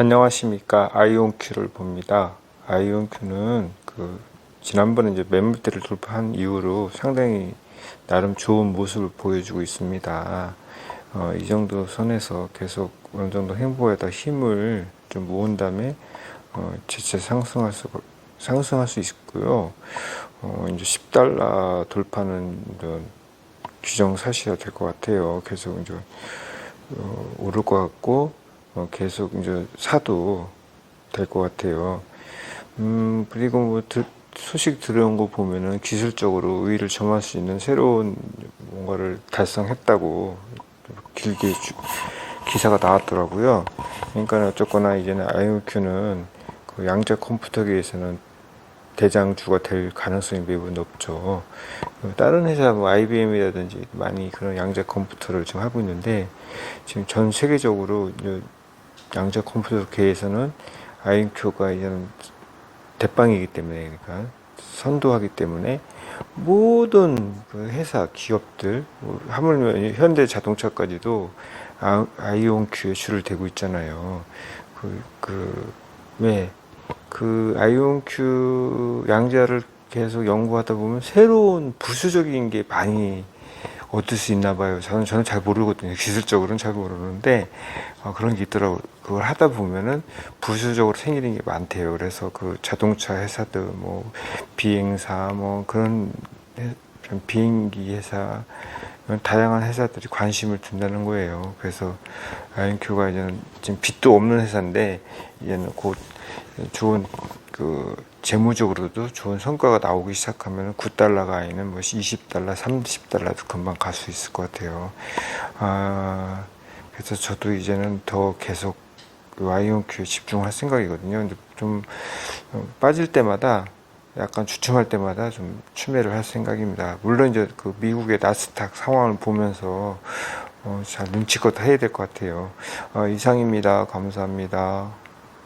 안녕하십니까 아이온큐를 봅니다. 아이온큐는 그 지난번에 이제 매물대를 돌파한 이후로 상당히 나름 좋은 모습을 보여주고 있습니다. 어, 이 정도 선에서 계속 어느 정도 행보에다 힘을 좀 모은 다음에 어, 재차 상승할 수 상승할 수 있고요. 어, 이제 10달러 돌파는 이제 규정사시가 될것 같아요. 계속 이제 어, 오를 것 같고 어, 계속 이제 사도 될 것 같아요. 음 그리고 뭐 드- 소식 들어온 거 보면은 기술적으로 우위를 점할 수 있는 새로운 뭔가를 달성했다고 길게 주- 기사가 나왔더라고요. 그러니까 어쨌거나 이제는 IOQ는 그 양자 컴퓨터계에서는 대장주가 될 가능성이 매우 높죠. 그 다른 회사 뭐 IBM이라든지 많이 그런 양자 컴퓨터를 지금 하고 있는데 지금 전 세계적으로 양자 컴퓨터계에서는 INQ가 이제는 대빵이기 때문에 그러니까 선도하기 때문에 모든 그 회사 기업들 뭐 하물며 현대 자동차까지도 아- 아이온큐에 줄을 대고 있잖아요. 그, 그, 왜? 그 아이온큐 양자를 계속 연구하다 보면 새로운 부수적인 게 많이 얻을 수 있나 봐요. 저는 저는 잘 모르거든요. 기술적으로는 잘 모르는데 어, 그런 게 있더라고. 그걸 하다 보면은 부수적으로 생기는 게 많대요. 그래서 그 자동차 회사들 뭐 비행사 뭐 그런 비행기 회사 다양한 회사들이 관심을 둔다는 거예요. 그래서 아이온큐가 이제는 지금 빚도 없는 회사인데 이제는 곧 좋은 그 재무적으로도 좋은 성과가 나오기 시작하면 9달러가 아니면 뭐 20달러, 30달러도 금방 갈 수 있을 것 같아요. 아, 그래서 저도 이제는 더 계속 그 아이온큐에 집중할 생각이거든요. 근데 좀 어, 빠질 때마다 약간 주춤할 때마다 좀 추매를 할 생각입니다. 물론 이제 그 미국의 나스닥 상황을 보면서 어, 잘 눈치껏 해야 될 것 같아요. 어, 이상입니다. 감사합니다.